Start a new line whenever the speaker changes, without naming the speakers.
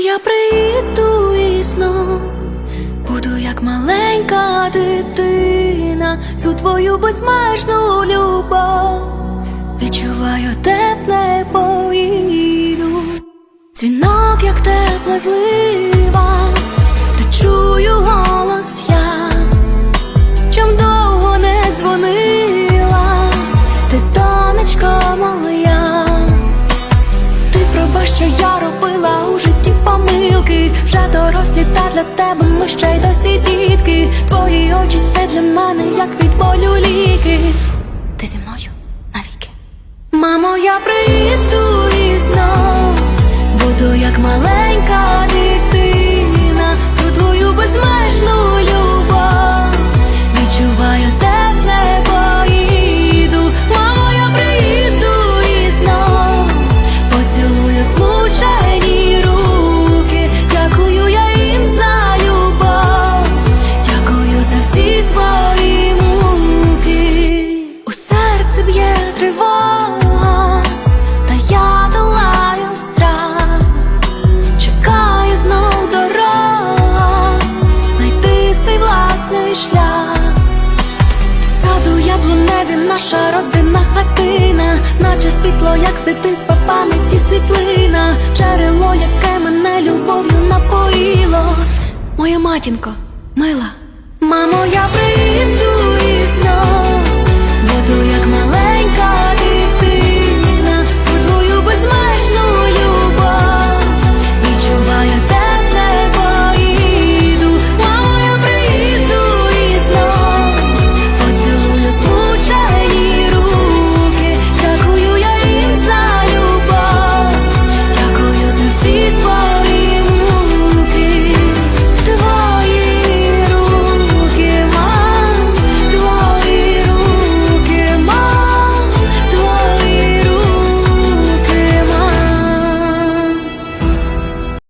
я приїду і знов буду як маленька дитина, цю твою безмежну любов. Відчуваю тепле поїду, дзвінок, як тепла злива, та чую голос я, чим довго не дзвонила, ти донечко моя. Ти пробач, що я робила для тебе ми ще й досі дітки. Твої очі це для мене, як від болю ліки. Ти зі мною навіки. Мамо, я приїду і знов буду як маленька наша родинна хатина, наче світло, як з дитинства пам'яті світлина, Джерело, яке мене любов'ю напоїло. Моя матінко, мила, мамо, я прийду і знов